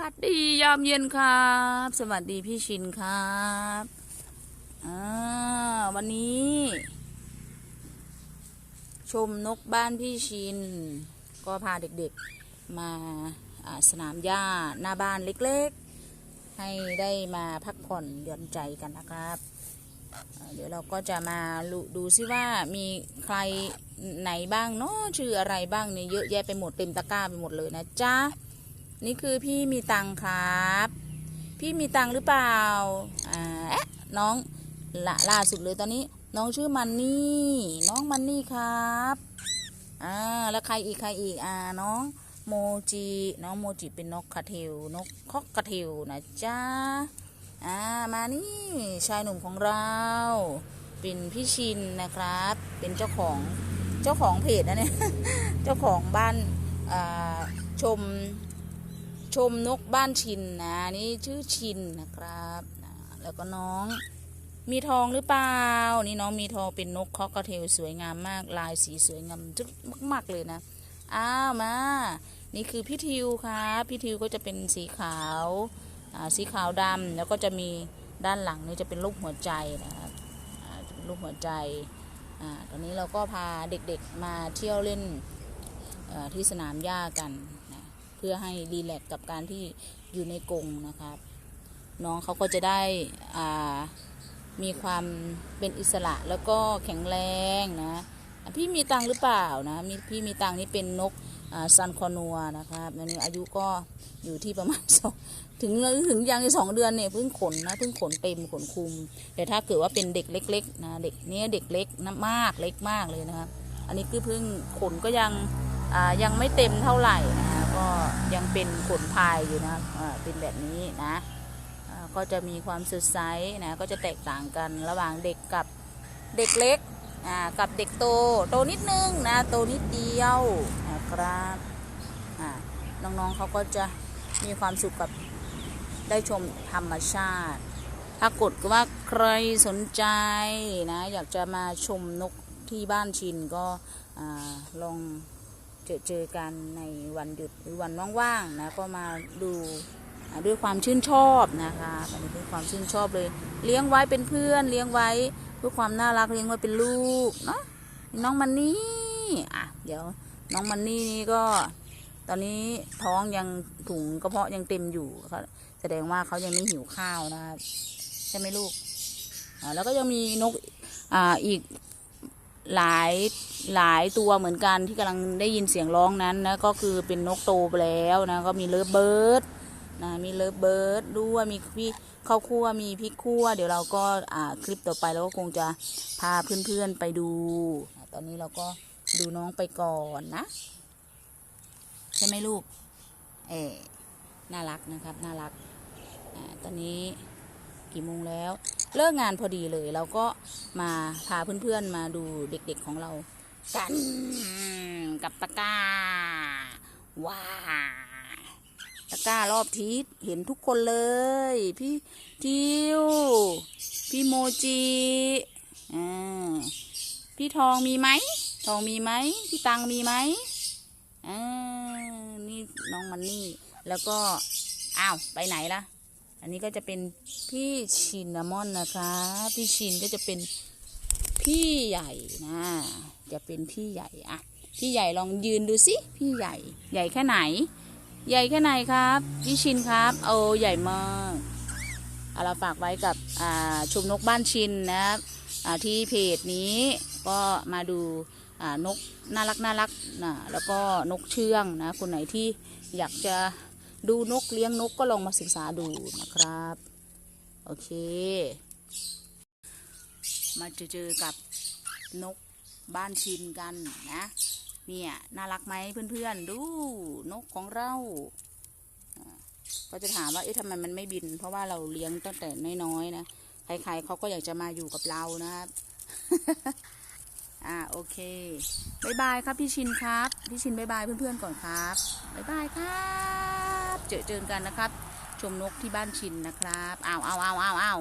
วัสดียามเย็นครับ สวัสดีพี่ชินครับอ่าวันนี้ ชมนกบ้านพี่ชิน ก็พาเด็กๆมาาสนามหญ้าหน้าบ้านเล็กๆ ให้ได้มาพักผ่อนหย่อนใจกันนะครับเดี๋ยวเราก็จะมาดูซิว่ามีใครไหนบ้างเนาะชื่ออะไรบ้างเนี่ยเยอะแยะไปหมดเต็มตะกร้าไปหมดเลยนะจ๊ะ นี่คือพี่มีตังค์ครับ พี่มีตังค์หรือเปล่าอ่าเอ๊ะน้องละล่าสุดเลยตอนนี้ น้องชื่อมันนี่ น้องมันนี่ครับอ่าแล้วใครอีกใครอีกอ่าน้องโมจิน้องโมจิเป็นนกคาเทลนกคอกกระเทลนะจ๊ะอ่ามานี่ชายหนุ่มของเรา เป็นพี่ชินนะครับ เป็นเจ้าของเจ้าของเพจนะเนี่ยเจ้าของบ้านอ่าชม ชมนกบ้านชินนะนี่ชื่อชินนะครับนะแล้วก็น้องมีทองหรือเปล่า นี่น้องมีทองเป็นนกคอกกระเทลสวยงามมาก ลายสีสวยงามจุดมากๆเลยนะ อ้าวมา นี่คือพี่ทิวครับพี่ทิวก็จะเป็นสีขาวสีขาวดำแล้วก็จะมีด้านหลังนี่จะเป็นรูปหัวใจนะครับรูปหัวใจอ่าตอนนี้เราก็พาเด็กๆมาเที่ยวเล่นที่สนามหญ้ากัน พื่อให้รีแลกกับการที่อยู่ในกรงนะครับ น้องเขาก็จะได้มีความเป็นอิสระแล้วก็แข็งแรงนะพี่มีตังหรือเปล่านะมีพี่มีตังนี่เป็นนกซันคอนัวนะครับอันนี้อายุก็อยู่ที่ประมาณสองถึงถึงยังสองเดือนเนี่ยเพิ่งขนนะเพิ่งขนเต็มขนคุม แต่ถ้าเกิดว่าเป็นเด็กเล็กๆนะเด็กเนี้ยเด็กเล็กนะมากเล็กมากเลยนะครับ อันนี้คือเพิ่งขนก็ยังยังไม่เต็มเท่าไหร่นะ ยังเป็นขนพายอยู่นะเป็นแบบนี้นะก็จะมีความสดใสนะก็จะแตกต่างกันระหว่างเด็กกับเด็กเล็กกับเด็กโตโตนิดนึงนะโตนิดเดียวนะครับน้องๆเขาก็จะมีความสุขกับได้ชมธรรมชาติ ถ้ากดว่าใครสนใจนะอยากจะมาชมนกที่บ้านชินก็อลอง จอเจอกันในวันหยุดหรือวันว่างๆนะก็มาดูด้วยความชื่นชอบนะคะอันนี้ด้วยความชื่นชอบเลย เลี้ยงไว้เป็นเพื่อน เลี้ยงไว้เพื่อความน่ารักเลี้ยงไว้เป็นลูกเนาะน้องมันนี่อะเดี๋ยวน้องมันนี่นี่ก็ ตอนนี้ท้องยังถุงกระเพาะยังเต็มอยู่เขาแสดงว่าเขายังไม่หิวข้าวนะใช่ไหมลูกอ่าแล้วก็ยังมีนกอ่าอีก หลายหลายตัวเหมือนกันที่กำลังได้ยินเสียงร้องนั้นนะก็คือเป็นนกโตไปแล้วนะก็มีเลิฟเบิร์ดนะมีเลิฟเบิร์ดด้วยมีพี่ข้าวคั่วมีพริกคั่วเดี๋ยวเราก็อ่าคลิปต่อไปเราก็คงจะพาเพื่อนๆไปดู ตอนนี้เราก็ดูน้องไปก่อนนะ ใช่ไหมลูกเออน่ารักนะครับ น่ารักอ่าตอนนี้ กี่โมงแล้ว เลิกงานพอดีเลยเราก็มาพาเพื่อนๆมาดูเด็กๆของเรากันกับตะกร้าว้าตะกร้ารอบทิศเห็นทุกคนเลย พี่ทิว พี่โมจิอ่าพี่ทองมีไหมทองมีไหมพี่ตังมีไหมอ่านี่น้องมันนี่แล้วก็อ้าวไปไหนล่ะ อันนี้ก็จะเป็นพี่ชินนามอนนะคะ พี่ชินก็จะเป็นพี่ใหญ่นะ จะเป็นพี่ใหญ่อะพี่ใหญ่ลองยืนดูสิพี่ใหญ่ ใหญ่แค่ไหน ใหญ่แค่ไหนครับ พี่ชินครับโอ้ใหญ่มากเอาเราฝากไว้กับอ่าชมนกบ้านชินนะครับที่เพจนี้ก็มาดูนกน่ารักน่ารักนะแล้วก็นกเชื่องนะคนไหนที่อยากจะ ดูนกเลี้ยงนกก็ลองมาศึกษาดูนะครับ โอเค มาเจอเจอกับนกบ้านชินกันนะ เนี่ย น่ารักไหมเพื่อนๆ ดูนกของเราอ่าก็จะถามว่าเอ๊ะทำไมมันไม่บิน เพราะว่าเราเลี้ยงตั้งแต่น้อยๆนะใครๆเขาก็อยากจะมาอยู่กับเรานะครับอ่าโอเคบายบายครับพี่ชินครับ พี่ชินบายบายเพื่อนๆก่อนครับบายบายครับ เจอเจอกันนะครับ ชมนกที่บ้านชินนะครับอ้าวอ้าวอ้าวอ้าวอ้าว